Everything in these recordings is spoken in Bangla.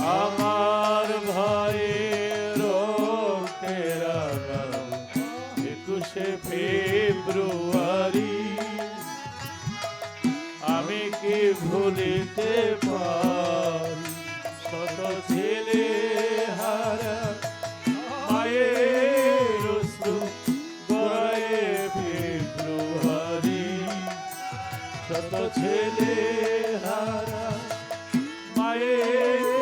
আমার ভাইয়ের রক্তেরা একুশে ফেব্রুয়ারি। আমি কি ভুলিতে পারি? শত ছেলে হারা, মায়ের ফেব্রুয়ারি। শত ছেলে হারা, মায়ের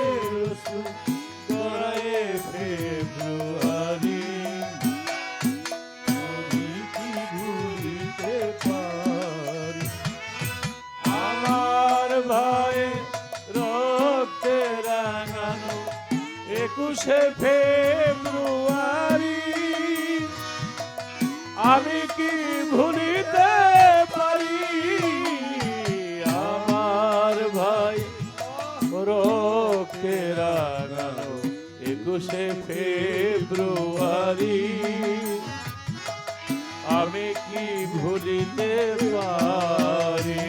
একুশে ফেব্রুয়ারি আমি কি ভুলিতে পারি? আমার ভাই একুশে ফেব্রুয়ারি আমি কি ভুলিতে পারি?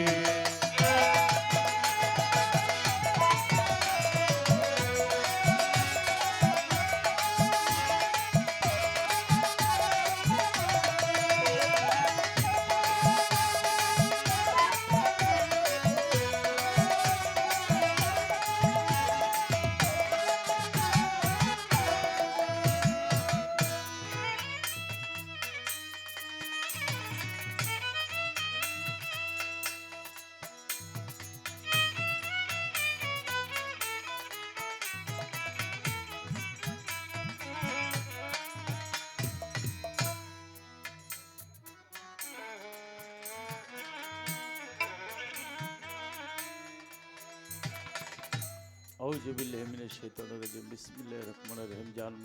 Auzu billahi mineşşeytanirracim. Bismillahirrahmanirrahim. Canım